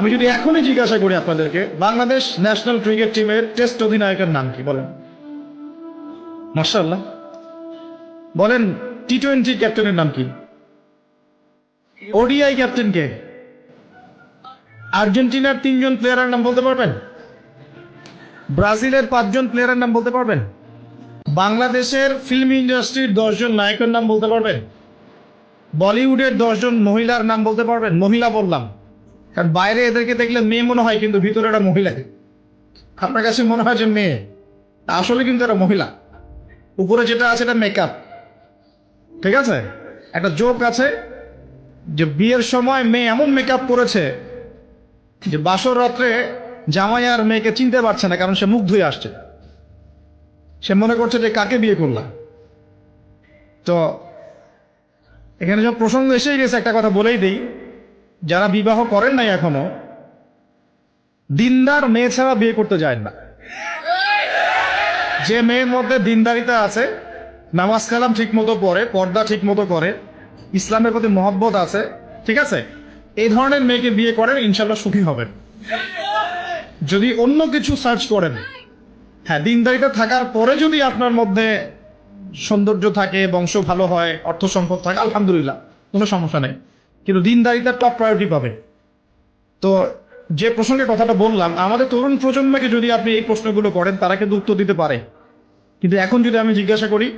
আমি যদি এখনই জিজ্ঞাসা করি আপনাদেরকে, বাংলাদেশ ন্যাশনাল ক্রিকেট টিমের টেস্ট অধিনায়কের নাম কি? বলেন। মার্শাল্লাহ বলেন টি টোয়েন্টি ক্যাপ্টেনের নাম কি? ওডিআই ক্যাপ্টেন কে? আর্জেন্টিনার তিনজন প্লেয়ারের নাম বলতে পারবেন? ব্রাজিলের পাঁচজন প্লেয়ারের নাম বলতে পারবেন? বাংলাদেশের ফিল্ম ইন্ডাস্ট্রির দশজন নায়কের নাম বলতে পারবেন? বলিউডের দশজন মহিলার নাম বলতে পারবেন? মহিলা বললাম। কারণ বাইরে এদেরকে দেখলে মেয়ে মনে হয় কিন্তু ভিতরে একটা মহিলা আপনার কাছে মনে হয় যে মেয়ে। আসলে কিন্তু একটা মহিলা। উপরে যেটা আছে এটা মেকআপ ঠিক আছে? একটা জোক আছে যে বিয়ের সময় মেয়ে এমন মেকআপ করেছে যে বাসর রাত্রে জামাই আর মেয়েকে চিনতে পারছে না, কারণ সে মুখ ধুয়ে আসছে। সে মনে করছে যে কাকে বিয়ে করলাম। তো এখানে যখন প্রসঙ্গ এসেই গেছে, একটা কথা বলেই দিই। যারা বিবাহ করেন নাই এখনও, দিনদার মেয়ে ছাড়া বিয়ে করতে যায় না। যে মেয়ের মধ্যে দিনদারিতা আছে, নামাজ কালাম ঠিক মতো পড়ে, পর্দা ঠিক মতো করে, ইসলামের প্রতি মহব্বত আছে, ঠিক আছে? এই ধরনের মেয়েকে বিয়ে করেন ইনশাল্লাহ সুখী হবেন। যদি অন্য কিছু সার্চ করেন হ্যাঁ দিনদারিতা থাকার পরে যদি আপনার মধ্যে সৌন্দর্য থাকে, বংশ ভালো হয় অর্থ সম্পদ থাকে, আলহামদুলিল্লাহ, কোনো সমস্যা নেই। কিন্তু দিনদারিতার টপ প্রায়োরিটি পাবে। তো যে প্রসঙ্গে কথাটা বললাম, আমাদের তরুণ প্রজন্মকে যদি আপনি এই প্রশ্নগুলো করেন, তারা কিন্তু উত্তর দিতে পারে। কিন্তু এখন যদি আমি জিজ্ঞাসা করি,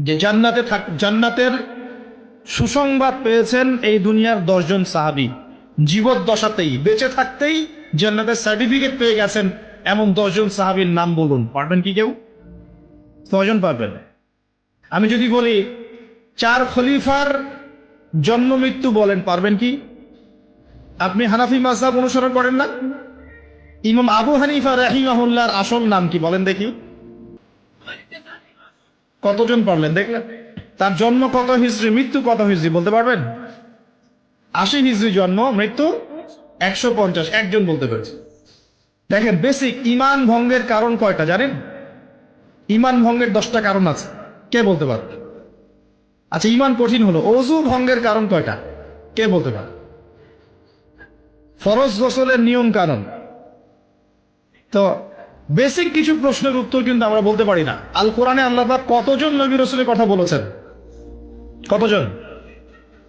যে জান্নাতে থাক, জান্নাতের সুসংবাদ পেয়েছেন এই দুনিয়ার দশজন সাহাবি। জীবদ্দশাতেই, বেঁচে থাকতেই জান্নাতের সার্টিফিকেট পেয়ে গেছেন এমন দশজন সাহাবির নাম বলুন। পারবেন কি কেউ? কজন পারবেন। আমি যদি বলি, চার খলিফার জন্ম মৃত্যু বলেন, পারবেন কি? আপনি হানাফি মাসাব অনুসরণ করেন না? ইমাম আবু হানিফা রাহিমাহুল্লাহর আসল নাম কি বলেন দেখি। কতজন পারলেন দেখলেন? তার জন্ম কত হিজড়ি মৃত্যু কত হিজড়ি বলতে পারবেন? আশি হিজড়ি জন্ম, মৃত্যু একশো পঞ্চাশ, একজন বলতে পেরেছে। দেখেন বেসিক ইমান ভঙ্গের কারণ কয়টা জানেন? ইমান ভঙ্গের দশটা কারণ আছে। কে বলতে পারবে? আচ্ছা ইমান কঠিন হলো। অজু ভঙ্গের কারণ কয়টা? কে বলতে পারে? ফরজ গোসলের নিয়ম কারণ। তো বেসিক কিছু প্রশ্নের উত্তর কিন্তু আমরা বলতে পারি না। আল কোরআনে আল্লাহ কতজন নবী রসুলের কথা বলেছেন? কতজন?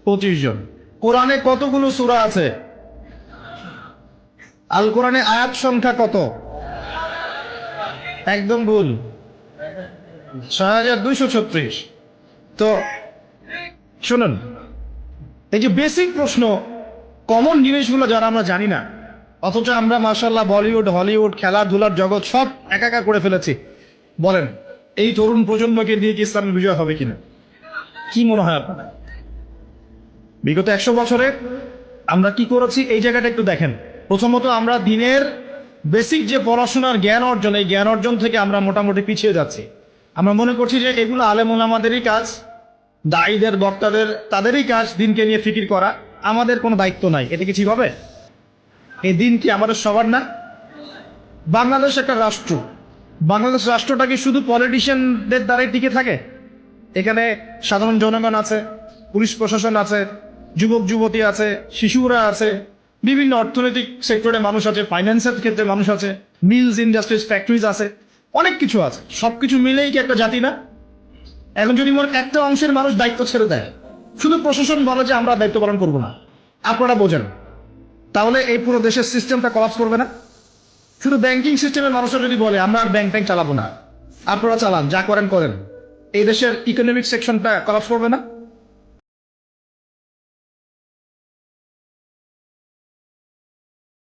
পঁচিশ জন। কোরআনে কতগুলো সূরা আছে? আল কোরআনে আয়াত সংখ্যা কত? একদম ভুল। ছয় হাজার দুইশো ছত্রিশ। তো শুনুন, এই যে বেসিক প্রশ্ন কমন জিনিসগুলো যারা আমরা জানি না, অথচ আমরা মার্শাল্লাহ বলিউড, হলিউড, খেলাধুলার জগৎ সব একাকার করে ফেলেছি। বলেন, এই তরুণ প্রজন্মকে দিয়ে কি ইসলামের বিজয় হবে কিনা? কি মনে হয় আপনার বিগত একশো বছরে আমরা কি করেছি? এই জায়গাটা একটু দেখেন। প্রথমত আমরা দিনের বেসিক যে পড়াশোনার জ্ঞান অর্জন, এই জ্ঞান অর্জন থেকে আমরা মোটামুটি পিছিয়ে যাচ্ছি। আমরা মনে করছি যে এগুলো আলেমুল আমাদেরই কাজ। দায়ীদের, বক্তাদের, তাদেরই কাজ দিনকে নিয়ে ফিকির করা। আমাদের কোনো দায়িত্ব নাই। এটা কি ঠিক হবে? এই দিন কি আমাদের সবার না? বাংলাদেশ একটা রাষ্ট্র। বাংলাদেশ রাষ্ট্রটা কি শুধু পলিটিশিয়ানদের দ্বারাই টিকে থাকে? এখানে সাধারণ জনগণ আছে, পুলিশ প্রশাসন আছে, যুবক, যুবতী আছে, শিশুরা আছে, বিভিন্ন অর্থনৈতিক সেক্টরে মানুষ আছে ফাইন্যান্সের ক্ষেত্রে মানুষ আছে মিলস ইন্ডাস্ট্রিজ ফ্যাক্টরিজ আছে, অনেক কিছু আছে। সবকিছু মিলেই কি একটা জাতি না? এখন যদি মনে একটা অংশের মানুষ দায়িত্ব ছেড়ে দেয়, শুধু প্রশাসন বলে যে আমরা দায়িত্ব পালন করব না, আপনারা বোঝেন। তাহলে এই পুরো দেশের সিস্টেমটা কলাপস করবে না? শুধু ব্যাংকিং সিস্টেমের মানুষরা যদি বলে, আমরা আর ব্যাংক ট্যাঙ্ক চালাবো না, আপনারা চালান, যা করেন করেন। এই দেশের ইকোনমিক সেকশনটা কলাপস করবে না?